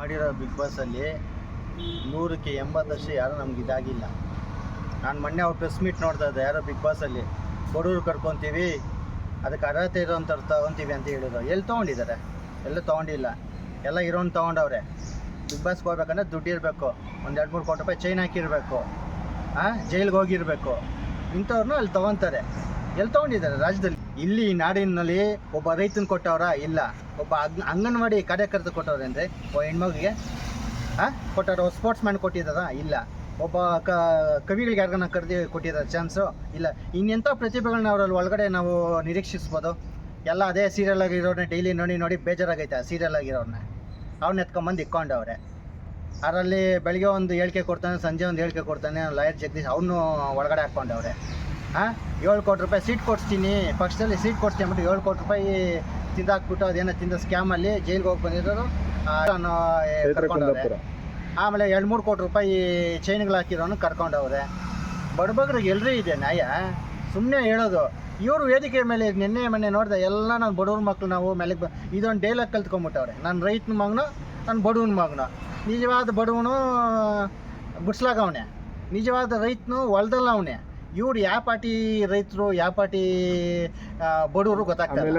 ಮಾಡಿರೋ ಬಿಗ್ ಬಾಸಲ್ಲಿ ನೂರಕ್ಕೆ ಎಂಬತ್ತಷ್ಟು ಯಾರೂ ನಮ್ಗೆ ಇದಾಗಿಲ್ಲ. ನಾನು ಮೊನ್ನೆ ಅವ್ರು ಪ್ರೆಸ್ ಮೀಟ್ ನೋಡ್ತಾ ಇದ್ದೆ, ಯಾರೋ ಬಿಗ್ ಬಾಸಲ್ಲಿ ಕೊಡೂರು ಕರ್ಕೊತೀವಿ, ಅದಕ್ಕೆ ಅರ್ಹತೆ ಇರೋಂಥವ್ರು ತಗೊತೀವಿ ಅಂತ ಹೇಳಿದ್ರು. ಎಲ್ಲಿ ತೊಗೊಂಡಿದ್ದಾರೆ? ಎಲ್ಲೂ ತೊಗೊಂಡಿಲ್ಲ. ಎಲ್ಲ ಇರೋನ್ ತೊಗೊಂಡವ್ರೆ. ಬಿಗ್ ಬಾಸ್ಗೆ ಹೋಗ್ಬೇಕಂದ್ರೆ ದುಡ್ಡು ಇರಬೇಕು. ಒಂದು ಎರಡು ಮೂರು ಕೋಟಿ ರೂಪಾಯಿ ಚೈನ್ ಹಾಕಿರಬೇಕು. ಹಾಂ ಜೈಲಿಗೆ ಹೋಗಿರಬೇಕು. ಇಂಥವ್ರನ್ನ ಅಲ್ಲಿ ತೊಗೊತಾರೆ. ಎಲ್ಲಿ ತೊಗೊಂಡಿದ್ದಾರೆ? ರಾಜ್ಯದಲ್ಲಿ. ಇಲ್ಲಿ ನಾಡಿನಲ್ಲಿ ಒಬ್ಬ ರೈತನ ಕೊಟ್ಟವ್ರ ಇಲ್ಲ. ಒಬ್ಬ ಅಂಗ್- ಅಂಗನವಾಡಿ ಕಾರ್ಯಕರ್ತ ಕೊಟ್ಟವ್ರೆ ಅಂದರೆ ಒಬ್ಬ ಹೆಣ್ಮಗಿಗೆ ಹಾಂ ಕೊಟ್ಟಾರ ಸ್ಪೋರ್ಟ್ಸ್ ಮ್ಯಾನ್ ಕೊಟ್ಟಿದ್ದಾರಾ? ಇಲ್ಲ. ಒಬ್ಬ ಕ, ಕವಿಗಳಿಗೆ ಯಾರಿಗಾನ ಕರೆದಿ ಕೊಟ್ಟಿದ್ದಾರೆ ಚಾನ್ಸು ಇಲ್ಲ. ಇನ್ನೆಂಥ ಪ್ರತಿಭೆಗಳನ್ನ ಅವರಲ್ಲಿ ಒಳಗಡೆ ನಾವು ನಿರೀಕ್ಷಿಸ್ಬೋದು. ಎಲ್ಲ ಅದೇ ಸೀರಿಯಲ್ ಆಗಿರೋರನ್ನ ಡೈಲಿ ನೋಡಿ ನೋಡಿ ಬೇಜಾರಾಗೈತೆ ಆ ಸೀರಿಯಲ್ ಆಗಿರೋರನ್ನ ಅವ್ನ ಎತ್ಕೊಂಬಂದು ಇಕ್ಕೊಂಡವ್ರೆ ಅದರಲ್ಲಿ ಬೆಳಗ್ಗೆ ಒಂದು ಹೇಳಿಕೆ ಕೊಡ್ತಾನೆ, ಸಂಜೆ ಒಂದು ಹೇಳಿಕೆ ಕೊಡ್ತಾನೆ, ಲಾಯರ್ ಜಗದೀಶ್ ಅವನು ಒಳಗಡೆ ಹಾಕ್ಕೊಂಡವ್ರೆ ಹಾಂ ಏಳು ಕೋಟಿ ರೂಪಾಯಿ ಸೀಟ್ ಕೊಡಿಸ್ತೀನಿ. ಪಕ್ಷದಲ್ಲಿ ಸೀಟ್ ಕೊಡ್ತೀನಿ ಅಂದ್ಬಿಟ್ಟು ಏಳು ಕೋಟಿ ರೂಪಾಯಿ ತಿಂದಾಕ್ಬಿಟ್ಟು ಅದೇನೋ ತಿಂದ ಸ್ಕ್ಯಾಮಲ್ಲಿ ಜೈಲಿಗೆ ಹೋಗಿ ಬಂದಿರೋರು. ನಾನು ಕರ್ಕೊಂಡವ್ರೆ. ಆಮೇಲೆ ಎರಡು ಮೂರು ಕೋಟಿ ರೂಪಾಯಿ ಚೈನ್ಗಳು ಹಾಕಿರೋನು ಕರ್ಕೊಂಡವ್ರೆ. ಬಡಬಗ್ರಿಗೆ ಎಲ್ಲರೂ ಇದೆ ನ್ಯಾಯ. ಸುಮ್ಮನೆ ಹೇಳೋದು. ಇವರು ವೇದಿಕೆ ಮೇಲೆ ನಿನ್ನೆ ಮೊನ್ನೆ ನೋಡಿದೆ ಎಲ್ಲ ನಾನು ಬಡವ್ರ ಮಕ್ಕಳು ನಾವು ಮೇಲೆ ಇದೊಂದು ಡೈಲಾಗ್ ಕಲ್ತ್ಕೊಂಬಿಟ್ಟವ್ರೆ. ನಾನು ರೈತನ ಮಗನು ನನ್ನ ಬಡವನ ಮಗನು. ನಿಜವಾದ ಬಡವನು ಗುಡ್ಸ್ಲಾಗವನೆ ನಿಜವಾದ ರೈತನು ಹೊಲ್ದಲ್ಲ ಅವನೇ. ಇವ್ರು ಯಾವ ಪಾರ್ಟಿ ರೈತರು ಯಾವ ಪಾರ್ಟಿ ಬಡವರು ಗೊತ್ತಾಗ್ತದೆ